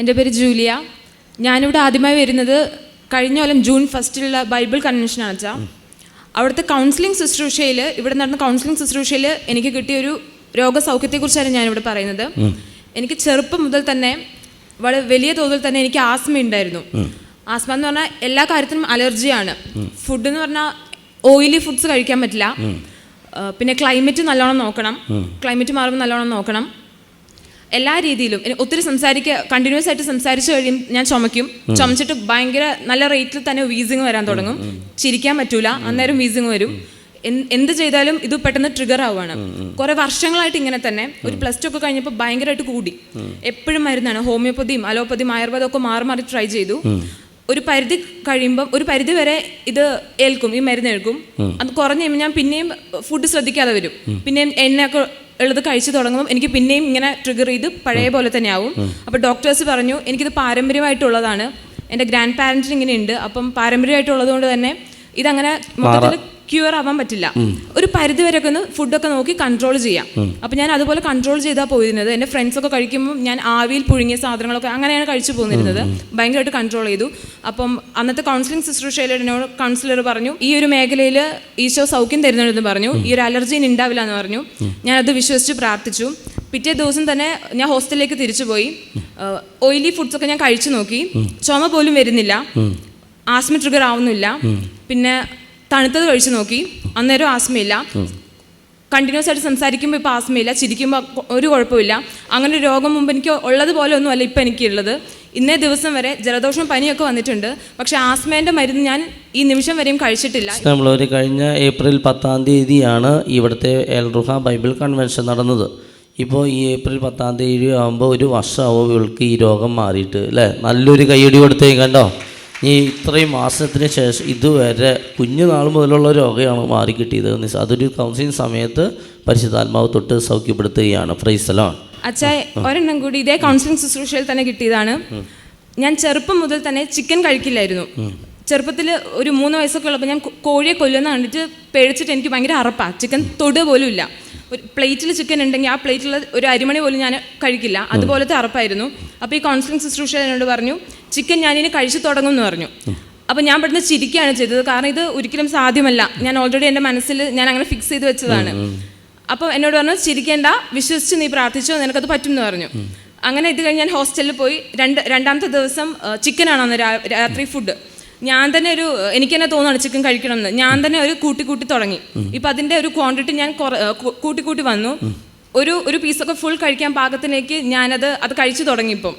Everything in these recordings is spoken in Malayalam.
എന്റെ പേര് ജൂലിയ. ഞാനിവിടെ ആദ്യമായി വരുന്നത് കഴിഞ്ഞ കൊല്ലം ജൂൺ ഫസ്റ്റിലുള്ള ബൈബിൾ കൺവെൻഷനാണ് വെച്ചാൽ അവിടുത്തെ കൗൺസിലിംഗ് ശുശ്രൂഷയിൽ ഇവിടെ നടന്ന കൗൺസിലിംഗ് ശുശ്രൂഷയിൽ എനിക്ക് കിട്ടിയ ഒരു രോഗസൗഖ്യത്തെക്കുറിച്ചാണ് ഞാനിവിടെ പറയുന്നത്. എനിക്ക് ചെറുപ്പം മുതൽ തന്നെ വളരെ വലിയ തോതിൽ തന്നെ എനിക്ക് ആസ്മ ഉണ്ടായിരുന്നു. ആസ്മ എന്ന് പറഞ്ഞാൽ എല്ലാ കാര്യത്തിനും അലർജിയാണ് ഫുഡ് എന്ന് പറഞ്ഞാൽ ഓയിലി ഫുഡ്സ് കഴിക്കാൻ പറ്റില്ല. പിന്നെ ക്ലൈമറ്റ് നല്ലോണം നോക്കണം. ക്ലൈമറ്റ് മാറുമ്പോൾ നല്ലോണം നോക്കണം. എല്ലാ രീതിയിലും. ഒത്തിരി സംസാരിക്കുക കണ്ടിന്യൂസ് ആയിട്ട് സംസാരിച്ചു കഴിയും ഞാൻ ചുമക്കും ചുമച്ചിട്ട് ഭയങ്കര നല്ല റേറ്റിൽ തന്നെ വീസിങ് വരാൻ തുടങ്ങും. ചിരിക്കാൻ പറ്റൂല അന്നേരം വീസിങ് വരും. എന്ത് എന്ത് ചെയ്താലും ഇത് പെട്ടെന്ന് ട്രിഗർ ആവുകയാണ് കുറെ വർഷങ്ങളായിട്ട് ഇങ്ങനെ തന്നെ ഒരു പ്ലസ് ടു ഒക്കെ കഴിഞ്ഞപ്പോൾ ഭയങ്കരമായിട്ട് കൂടി. എപ്പോഴും മരുന്നാണ് ഹോമിയോപ്പതിയും അലോപ്പതിയും ആയുർവേദം ഒക്കെ മാറി മാറി ട്രൈ ചെയ്തു. ഒരു പരിധി കഴിയുമ്പം ഒരു പരിധി വരെ ഇത് ഏൽക്കും ഈ മരുന്ന് ഏൽക്കും. അത് കുറഞ്ഞു കഴിയുമ്പോൾ ഞാൻ പിന്നെയും ഫുഡ് ശ്രദ്ധിക്കാതെ വരും. പിന്നെയും എണ്ണയൊക്കെ ഉള്ളത് കഴിച്ചു തുടങ്ങുമ്പോൾ എനിക്ക് പിന്നെയും ഇങ്ങനെ ട്രിഗർ ചെയ്ത് പഴയ പോലെ തന്നെ ആവും അപ്പോൾ ഡോക്ടേഴ്സ് പറഞ്ഞു എനിക്കിത് പാരമ്പര്യമായിട്ടുള്ളതാണ്. എന്റെ ഗ്രാൻഡ് പാരന്റിന് ഇങ്ങനെ ഉണ്ട് അപ്പം പാരമ്പര്യമായിട്ടുള്ളത് കൊണ്ട് തന്നെ ഇതങ്ങനെ മൊത്തത്തിൽ ക്യൂർ ആവാൻ പറ്റില്ല. ഒരു പരിധി വരെയൊക്കെ ഒന്ന് ഫുഡൊക്കെ നോക്കി കൺട്രോൾ ചെയ്യാം. അപ്പം ഞാൻ അതുപോലെ കൺട്രോൾ ചെയ്താൽ പോയിരുന്നത്. എന്റെ ഫ്രണ്ട്സ് ഒക്കെ കഴിക്കുമ്പോൾ ഞാൻ ആവിയിൽ പുഴുങ്ങിയ സാധനങ്ങളൊക്കെ അങ്ങനെയാണ് കഴിച്ചു പോന്നിരുന്നത്. ഭയങ്കരമായിട്ട് കൺട്രോൾ ചെയ്തു. അപ്പം അന്നത്തെ കൗൺസിലിംഗ് ശുശ്രൂഷയിൽ എന്നോട് കൗൺസിലർ പറഞ്ഞു ഈ ഒരു മേഖലയിൽ ഈശോ സൗഖ്യം തരുന്നുണ്ടെന്ന് പറഞ്ഞു. ഈ ഒരു അലർജി ഉണ്ടാവില്ല എന്ന് പറഞ്ഞു. ഞാൻ അത് വിശ്വസിച്ച് പ്രാർത്ഥിച്ചു. പിറ്റേ ദിവസം തന്നെ ഞാൻ ഹോസ്റ്റലിലേക്ക് തിരിച്ചു പോയി. ഓയിലി ഫുഡ്സ് ഒക്കെ ഞാൻ കഴിച്ചു നോക്കി. ചുമ പോലും വരുന്നില്ല. ആസ്മ ട്രിഗർ ആവുന്നില്ല. പിന്നെ തണുത്തത് കഴിച്ചു നോക്കി. അന്നേരം ആസ്മയില്ല. കണ്ടിന്യൂസ് ആയിട്ട് സംസാരിക്കുമ്പോൾ ഇപ്പോൾ ആസ്മയില്ല. ചിരിക്കുമ്പോൾ ഒരു കുഴപ്പമില്ല. അങ്ങനെ ഒരു രോഗം മുമ്പ് എനിക്ക് ഉള്ളതുപോലെ ഒന്നും അല്ല ഇപ്പം എനിക്കുള്ളത്. ഇന്നേ ദിവസം വരെ ജലദോഷം പനിയൊക്കെ വന്നിട്ടുണ്ട്. പക്ഷേ ആസ്മേന്റെ മരുന്ന് ഞാൻ ഈ നിമിഷം വരെയും കഴിച്ചിട്ടില്ല. നമ്മൾ ഒരു കഴിഞ്ഞ ഏപ്രിൽ പത്താം തീയതിയാണ് ഇവിടുത്തെ എൽറുഹ ബൈബിൾ കൺവെൻഷൻ നടന്നത്. ഇപ്പോൾ ഈ ഏപ്രിൽ പത്താം തീയതി ആകുമ്പോൾ ഒരു വർഷമാവും ഇവൾക്ക് ഈ രോഗം മാറിയിട്ട് അല്ലേ? നല്ലൊരു കൈയടി കൊടുത്തേ കണ്ടോ? ഈ ഇത്രയും മാസത്തിന് ശേഷം ഇതുവരെ കുഞ്ഞുനാൾ മുതലുള്ള രോഗമാണ് മാറിക്കിട്ടിയത് അതൊരു കൗൺസിലിംഗ് സമയത്ത് പരിശുദ്ധാത്മാവ് തൊട്ട് സൗഖ്യപ്പെടുത്തുകയാണ്. ഫ്രൈസലോ അച്ഛാ ഒരെണ്ണം കൂടി ഇതേ കൗൺസിലിംഗ് ശുശ്രൂഷയിൽ തന്നെ കിട്ടിയതാണ്. ഞാൻ ചെറുപ്പം മുതൽ തന്നെ ചിക്കൻ കഴിക്കില്ലായിരുന്നു. ചെറുപ്പത്തിൽ ഒരു മൂന്ന് വയസ്സൊക്കെ ഉള്ളപ്പോൾ ഞാൻ കോഴിയെ കൊല്ലുന്ന കണ്ടിട്ട് പേടിച്ചിട്ട് എനിക്ക് ഭയങ്കര അറപ്പാണ് ചിക്കൻ തൊടുക പോലും ഇല്ല. ഒരു പ്ലേറ്റിൽ ചിക്കൻ ഉണ്ടെങ്കിൽ ആ പ്ലേറ്റിൽ ഒരു അരിമണി പോലും ഞാൻ കഴിക്കില്ല. അതുപോലത്തെ അറപ്പായിരുന്നു. അപ്പോൾ ഈ കൗൺസിലിംഗ് ശുശ്രൂഷ എന്നോട് പറഞ്ഞു ചിക്കൻ ഞാനിനി കഴിച്ചു തുടങ്ങും എന്ന് പറഞ്ഞു. അപ്പോൾ ഞാൻ പെട്ടെന്ന് ചിരിക്കുകയാണ് ചെയ്തത്. കാരണം ഇത് ഒരിക്കലും സാധ്യമല്ല. ഞാൻ ഓൾറെഡി എന്റെ മനസ്സിൽ ഞാൻ അങ്ങനെ ഫിക്സ് ചെയ്ത് വെച്ചതാണ്. അപ്പോൾ എന്നോട് പറഞ്ഞു ചിരിക്കേണ്ട വിശ്വസിച്ച് നീ പ്രാർത്ഥിച്ചോ നിനക്കത് പറ്റും എന്ന് പറഞ്ഞു. അങ്ങനെ ഇത് കഴിഞ്ഞ് ഞാൻ ഹോസ്റ്റലിൽ പോയി. രണ്ട് രണ്ടാമത്തെ ദിവസം ചിക്കനാണ് അന്ന് രാത്രി ഫുഡ് ഞാൻ തന്നെ ഒരു എനിക്ക് തന്നെ തോന്നുന്നു ചിക്കൻ കഴിക്കണം എന്ന് ഞാൻ തന്നെ ഒരു കൂട്ടി കൂട്ടി തുടങ്ങി. ഇപ്പം അതിന്റെ ഒരു ക്വാണ്ടിറ്റി ഞാൻ കൂട്ടി കൂട്ടി വന്നു. ഒരു ഒരു പീസൊക്കെ ഫുൾ കഴിക്കാൻ പാകത്തിലേക്ക് ഞാനത് അത് കഴിച്ചു തുടങ്ങി ഇപ്പം.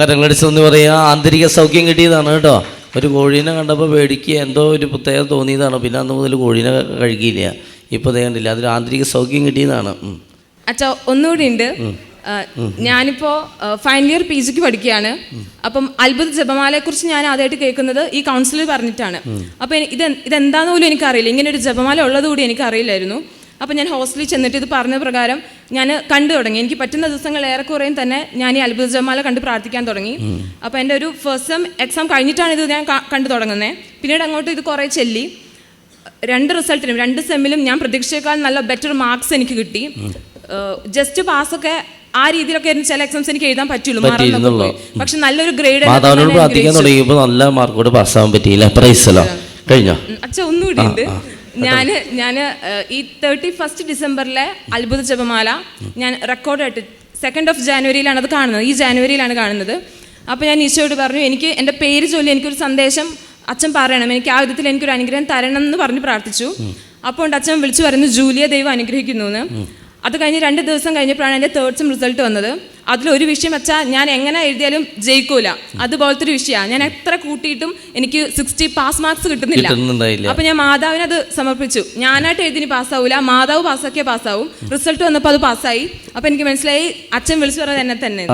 കരങ്ങളടിച്ചെന്ന് ആന്തരിക സൗഖ്യം കിട്ടിയതാണ് കേട്ടോ. ഒരു കോഴീനെ കണ്ടപ്പോൾ പേടിക്കുക എന്തോ ഒരു പ്രത്യേകത തോന്നിയതാണ്. പിന്നെ അന്ന് മുതൽ കോഴീനെ കഴിക്കില്ല. ഇപ്പോൾ ദേ കണ്ടില്ല അതൊരു ആന്തരിക സൗഖ്യം കിട്ടിയതാണ്. അച്ഛാ ഒന്നുകൂടി ഉണ്ട്. ഞാനിപ്പോ ഫൈനൽ ഇയർ പി ജിക്ക് പഠിക്കുകയാണ്. അപ്പം അത്ഭുത ജപമാലയെക്കുറിച്ച് ഞാൻ ആദ്യമായിട്ട് കേൾക്കുന്നത് ഈ കൗൺസിലർ പറഞ്ഞിട്ടാണ്. അപ്പം ഇത് ഇതെന്താന്ന് പോലും എനിക്കറിയില്ല. ഇങ്ങനെ ഒരു ജപമാല ഉള്ളത് കൂടി എനിക്കറിയില്ലായിരുന്നു. അപ്പം ഞാൻ ഹോസ്റ്റലിൽ ചെന്നിട്ട് ഇത് പറഞ്ഞ പ്രകാരം ഞാൻ കണ്ടു തുടങ്ങി. എനിക്ക് പറ്റുന്ന ദിവസങ്ങൾ ഏറെക്കുറേയും തന്നെ ഞാൻ ഈ അത്ഭുത ജപമാല കണ്ട് പ്രാർത്ഥിക്കാൻ തുടങ്ങി. അപ്പം എന്റെ ഒരു ഫസ്റ്റ് സെം എക്സാം കഴിഞ്ഞിട്ടാണ് ഇത് ഞാൻ കണ്ടു തുടങ്ങുന്നത് പിന്നീട് അങ്ങോട്ട് ഇത് കുറേ ചെല്ലി. രണ്ട് റിസൾട്ടിനും രണ്ട് സെമ്മിലും ഞാൻ പ്രതീക്ഷയേക്കാൾ നല്ല ബെറ്റർ മാർക്സ് എനിക്ക് കിട്ടി. ജസ്റ്റ് പാസ്സൊക്കെ ആ രീതിയിലൊക്കെ ചില എക്സാംസ് എനിക്ക് എഴുതാൻ പറ്റുള്ളൂ. പക്ഷെ നല്ലൊരു ഗ്രേഡ് മാതാവിനോട് പ്രാർത്ഥിക്കാൻ തുടങ്ങിയപ്പോൾ നല്ല മാർക്കോട് പാസ്സാവാൻ പറ്റിയില്ല. പ്രൈസലോ കഴിഞ്ഞോ? അച്ഛാ ഒന്നുകൂടി ഉണ്ട്. ഞാൻ ഞാൻ ഈ തേർട്ടി ഫസ്റ്റ് ഡിസംബറിലെ അത്ഭുത ജപമാല ഞാൻ റെക്കോർഡായിട്ട് സെക്കൻഡ് ഓഫ് ജാനുവരിയിലാണ് അത് കാണുന്നത്. ഈ ജാനുവരിയിലാണ് കാണുന്നത്. അപ്പോൾ ഞാൻ ഈശോയോട് പറഞ്ഞു എനിക്ക് എന്റെ പേര് ചൊല്ലി എനിക്കൊരു സന്ദേശം അച്ഛൻ പറയണം. എനിക്ക് ആ വിധത്തിൽ എനിക്കൊരു അനുഗ്രഹം തരണം എന്ന് പറഞ്ഞ് പ്രാർത്ഥിച്ചു. അപ്പോൾ ഉണ്ട് അച്ഛൻ വിളിച്ചു പറയുന്നു ജൂലിയ ദൈവം അനുഗ്രഹിക്കുന്നു എന്ന് അത് കഴിഞ്ഞ് രണ്ട് ദിവസം കഴിഞ്ഞപ്പോഴാണ് എന്റെ തേർഡ് സെം റിസൾട്ട് വന്നത്. അതിലൊരു വിഷയം വെച്ചാൽ ഞാൻ എങ്ങനെ എഴുതിയാലും ജയിക്കൂല. അതുപോലത്തെ ഒരു വിഷയമാണ് ഞാൻ എത്ര കൂട്ടിയിട്ടും എനിക്ക് സിക്സ്റ്റി പാസ് മാർക്സ് കിട്ടുന്നില്ല. അപ്പം ഞാൻ മാതാവിന് അത് സമർപ്പിച്ചു. ഞാനായിട്ട് എഴുതിനി പാസ്സാവൂല മാതാവ് പാസ്സാക്കിയാൽ പാസ്സാവും റിസൾട്ട് വന്നപ്പോൾ അത് പാസ്സായി അപ്പൊ എനിക്ക് മനസ്സിലായി അച്ഛൻ വിളിച്ചു പറഞ്ഞത് എന്നെ തന്നെ.